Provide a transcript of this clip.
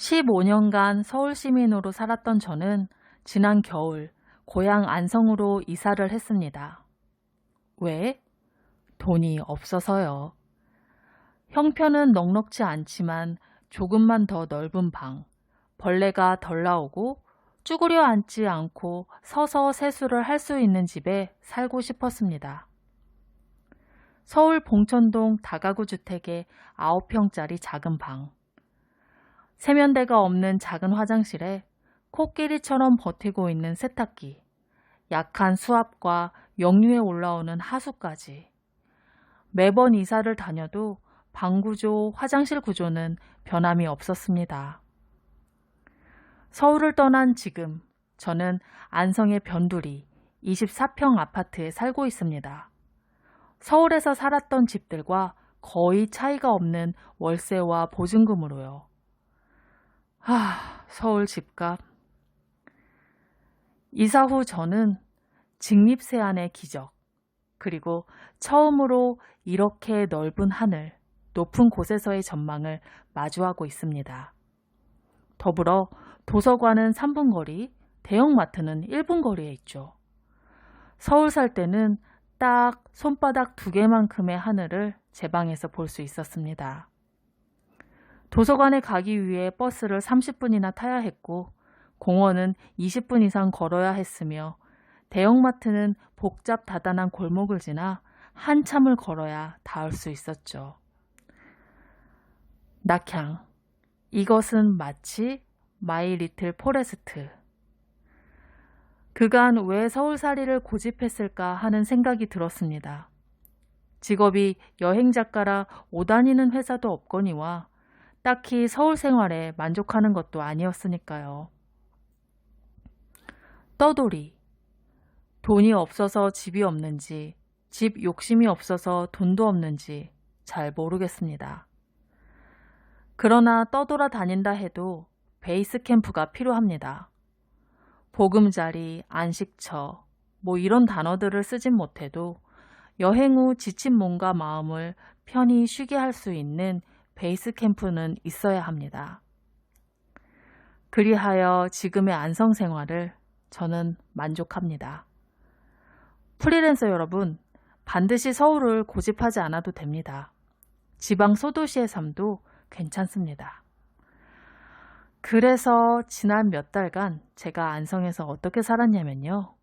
15년간 서울 시민으로 살았던 저는 지난 겨울 고향 안성으로 이사를 했습니다. 왜? 돈이 없어서요. 형편은 넉넉지 않지만 조금만 더 넓은 방, 벌레가 덜 나오고 쭈그려 앉지 않고 서서 세수를 할 수 있는 집에 살고 싶었습니다. 서울 봉천동 다가구 주택의 9평짜리 작은 방. 세면대가 없는 작은 화장실에 코끼리처럼 버티고 있는 세탁기, 약한 수압과 역류에 올라오는 하수까지. 매번 이사를 다녀도 방 구조, 화장실 구조는 변함이 없었습니다. 서울을 떠난 지금 저는 안성의 변두리 24평 아파트에 살고 있습니다. 서울에서 살았던 집들과 거의 차이가 없는 월세와 보증금으로요. 하, 서울 집값. 이사 후 저는 직립세안의 기적, 그리고 처음으로 이렇게 넓은 하늘, 높은 곳에서의 전망을 마주하고 있습니다. 더불어 도서관은 3분 거리, 대형마트는 1분 거리에 있죠. 서울 살 때는 딱 손바닥 두 개만큼의 하늘을 제 방에서 볼 수 있었습니다. 도서관에 가기 위해 버스를 30분이나 타야 했고, 공원은 20분 이상 걸어야 했으며, 대형마트는 복잡 다단한 골목을 지나 한참을 걸어야 닿을 수 있었죠. 낙향. 이것은 마치 마이 리틀 포레스트. 그간 왜 서울살이를 고집했을까 하는 생각이 들었습니다. 직업이 여행작가라 오다니는 회사도 없거니와 딱히 서울 생활에 만족하는 것도 아니었으니까요. 떠돌이. 돈이 없어서 집이 없는지, 집 욕심이 없어서 돈도 없는지 잘 모르겠습니다. 그러나 떠돌아 다닌다 해도 베이스 캠프가 필요합니다. 보금자리, 안식처, 뭐 이런 단어들을 쓰진 못해도 여행 후 지친 몸과 마음을 편히 쉬게 할 수 있는 베이스 캠프는 있어야 합니다. 그리하여 지금의 안성 생활을 저는 만족합니다. 프리랜서 여러분, 반드시 서울을 고집하지 않아도 됩니다. 지방 소도시의 삶도 괜찮습니다. 그래서 지난 몇 달간 제가 안성에서 어떻게 살았냐면요.